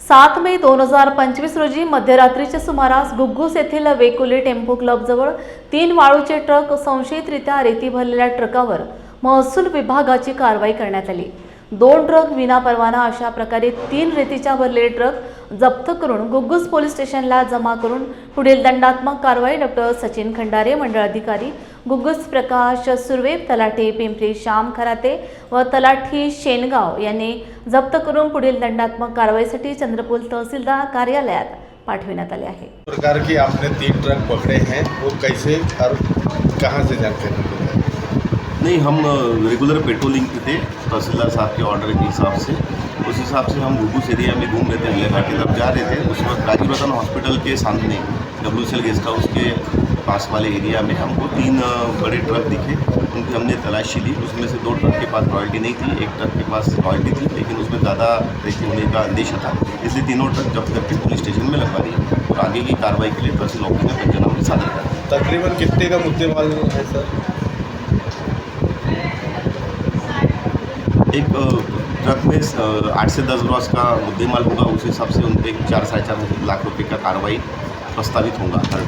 सात मे दोन हजार पंचवीस रोजी मध्यरात्रीच्या सुमारास गुग्गूस येथील वेकुली टेम्पो क्लबजवळ तीन वाळूचे ट्रक संशयितरित्या रेती भरलेल्या ट्रकावर महसूल विभागाची कारवाई करण्यात आली. दोन ट्रक विनापरवाना अशा प्रकारे तीन रेतीच्या भरलेले ट्रक जप्त करून गुग्गूस पोलीस स्टेशनला जमा करून पुढील दंडात्मक कारवाई डॉक्टर सचिन खंडारे मंडळ अधिकारी गुग्गूस प्रकाश सुर्वे तलाठी पिंपरी श्याम खराते व तलाठी शेनगाव यांनी जप्त करून पुढील दंडात्मक कारवाईसाठी चंद्रपूर तहसीलदार कार्यालयात पाठविण्यात आले आहे. प्रकार की आपने तीन ट्रक पकड़े हैं वो कैसे और कहां से जाते हैं नहीं, हम रेगुलर पेट्रोलिंग पे थे, तहसीलदार साहब के ऑर्डर के हिसाब से। उस हिसाब से हम गुगूस एरिया में घूम रहे थे हल्ले घाटी तब जा रहे थे। उस वक्त राजीव रतन हॉस्पिटल के सामने डब्ल्यू सी गेस्ट हाउस के पास वाले एरिया में हमको तीन बड़े ट्रक दिखे। उनकी हमने तलाशी ली। उसमें से दो ट्रक के पास रॉयल्टी नहीं थी, एक ट्रक के पास रॉयल्टी थी, लेकिन उसमें ज़्यादा रेती होने का अंदेशा था। इसलिए तीनों ट्रक जब्त करके पुलिस स्टेशन में लगवा दिए और आगे की कार्रवाई के लिए तहसील ऑफ़िस में पंचनामे सादर कर तकरीबन कितने का मुद्दे मुद्देमाल है, सर? एक ट्रक में आठ से दस ग्रॉस का मुद्देमाल होगा उस हिसाब से उन पर चार साढ़े चार लाख रुपए का कार्रवाई प्रस्तावित होगा हर